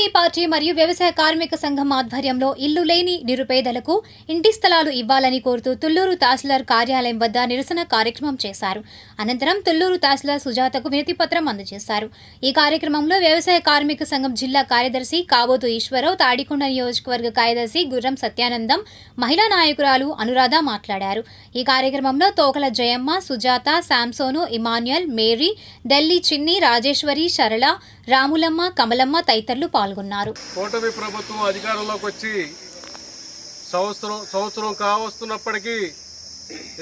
CPI party మరియు వ్యవసాయ కార్మిక సంఘం ఆధ్వర్యంలో ఇల్లు లేని నిరుపేదలకు ఇంటి స్థలాలు ఇవ్వాలని కోరుతూ తుళ్ళూరు తహసీల్దార్ కార్యాలయం వద్ద నిరసన కార్యక్రమం చేశారు. అనంతరం తుళ్ళూరు తహసీల్దార్ సుజాతకు వినతిపత్రం అందజేశారు. ఈ కార్యక్రమంలో వ్యవసాయ కార్మిక సంఘం జిల్లా కార్యదర్శి కాబోతు ఈశ్వరరావు తాడికొండ నియోజకవర్గ కార్యదర్శి గుర్రం సత్యానందం మహిళా నాయకురాలు అనురాధ మాట్లాడారు. ఈ కార్యక్రమంలో Tokala Jayamma Sujatha Samson Emmanuel Mary Delhi Chinni Rajeswari Sarala Ramulamma Kamalamma తదితరులు పాల్గొన్నారు. కూటమి ప్రభుత్వం అధికారంలోకి వచ్చి సంవత్సరం సంవత్సరం కావస్తున్నప్పటికీ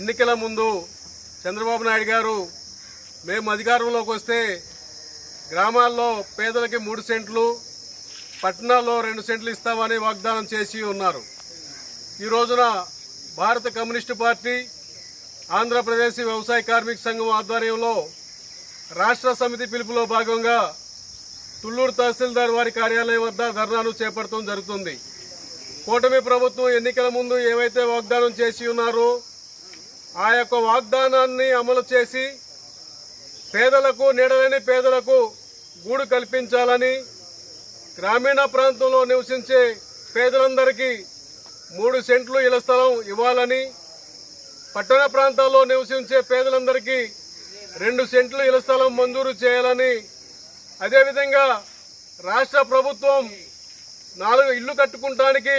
ఎన్నికల ముందు చంద్రబాబు నాయుడు గారు మేము అధికారంలోకి వస్తే గ్రామాల్లో పేదలకి మూడు సెంట్లు పట్టణాల్లో రెండు సెంట్లు ఇస్తామని వాగ్దానం చేసి ఉన్నారు. ఈ రోజున భారత కమ్యూనిస్టు పార్టీ ఆంధ్రప్రదేశ్ వ్యవసాయ కార్మిక సంఘం ఆధ్వర్యంలో రాష్ట్ర సమితి పిలుపులో భాగంగా తుళ్ళూరు తహసీల్దార్ వారి కార్యాలయం వద్ద ధర్నాను చేపట్టడం జరుగుతుంది. కూటమి ప్రభుత్వం ఎన్నికల ముందు ఏవైతే వాగ్దానం చేసి ఉన్నారో ఆ యొక్క వాగ్దానాన్ని అమలు చేసి పేదలకు నీడలేని పేదలకు గూడు కల్పించాలని గ్రామీణ ప్రాంతంలో నివసించే పేదలందరికీ మూడు సెంట్లు ఇళ్ళ స్థలం ఇవ్వాలని పట్టణ ప్రాంతాల్లో నివసించే పేదలందరికీ రెండు సెంట్లు ఇళ్ళ స్థలం మంజూరు చేయాలని అదేవిధంగా రాష్ట్ర ప్రభుత్వం నాలుగు ఇల్లు కట్టుకుంటానికి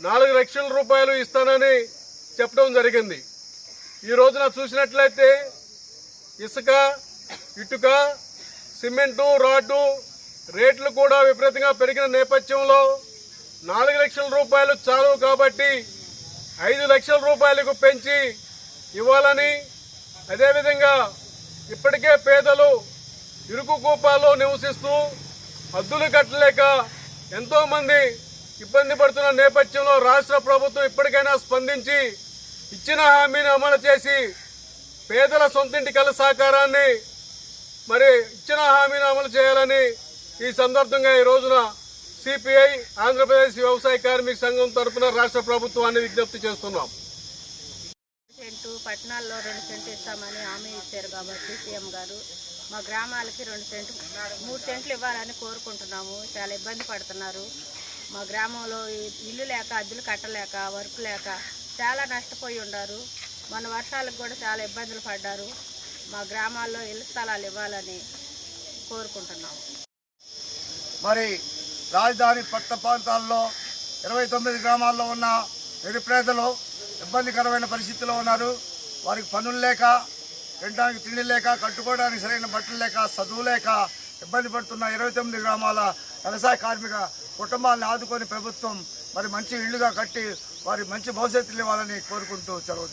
నాలుగు లక్షల రూపాయలు ఇస్తానని చెప్పడం జరిగింది. ఈ రోజున చూసినట్లయితే ఇసుక ఇటుక సిమెంటు రాడ్డు రేట్లు కూడా విపరీతంగా పెరిగిన నేపథ్యంలో నాలుగు లక్షల రూపాయలు చాలు కాబట్టి ఐదు లక్షల రూపాయలకు పెంచి ఇవ్వాలని అదేవిధంగా ఇప్పటికే పేదలు ఇరుకు కూపాల్లో నివసిస్తూ హద్దులు కట్టలేక ఎంతోమంది ఇబ్బంది పడుతున్న నేపథ్యంలో రాష్ట్ర ప్రభుత్వం ఇప్పటికైనా స్పందించి ఇచ్చిన హామీని అమలు చేసి పేదల సొంతింటి కల సహకారాన్ని మరి ఇచ్చిన హామీని అమలు చేయాలని ఈ సందర్భంగా ఈ రోజున సిపిఐ ఆంధ్రప్రదేశ్ వ్యవసాయ కార్మిక సంఘం తరపున రాష్ట్ర ప్రభుత్వాన్ని విజ్ఞప్తి చేస్తున్నాం. పట్టణాల్లో రెండు సెంట్లు ఇస్తామని హామీ ఇచ్చారు కాబట్టి సీఎం గారు. మా గ్రామాలకి రెండు సెంట్లు మూడు సెంట్లు ఇవ్వాలని కోరుకుంటున్నాము. చాలా ఇబ్బంది పడుతున్నారు. మా గ్రామంలో ఇల్లు లేక అద్దెలు కట్టలేక వర్క్ లేక చాలా నష్టపోయి ఉన్నారు. మన వర్షాలకు కూడా చాలా ఇబ్బందులు పడ్డారు. మా గ్రామాల్లో ఇల్లు స్థలాలు ఇవ్వాలని కోరుకుంటున్నాము. మరి రాజధాని పట్ట ప్రాంతాల్లో ఇరవై తొమ్మిది గ్రామాల్లో ఉన్న నిరుపేదలు ఇబ్బందికరమైన పరిస్థితిలో ఉన్నారు. వారికి పనులు లేక తినడానికి తిండి లేక కట్టుకోవడానికి సరైన బట్టలు లేక చదువు లేక ఇబ్బంది పడుతున్న ఇరవై తొమ్మిది గ్రామాల వ్యవసాయ కార్మిక కుటుంబాలను ఆదుకొని ప్రభుత్వం మరి మంచి ఇళ్ళుగా కట్టి వారి మంచి భవిష్యత్తులు ఇవ్వాలని కోరుకుంటూ సెలవు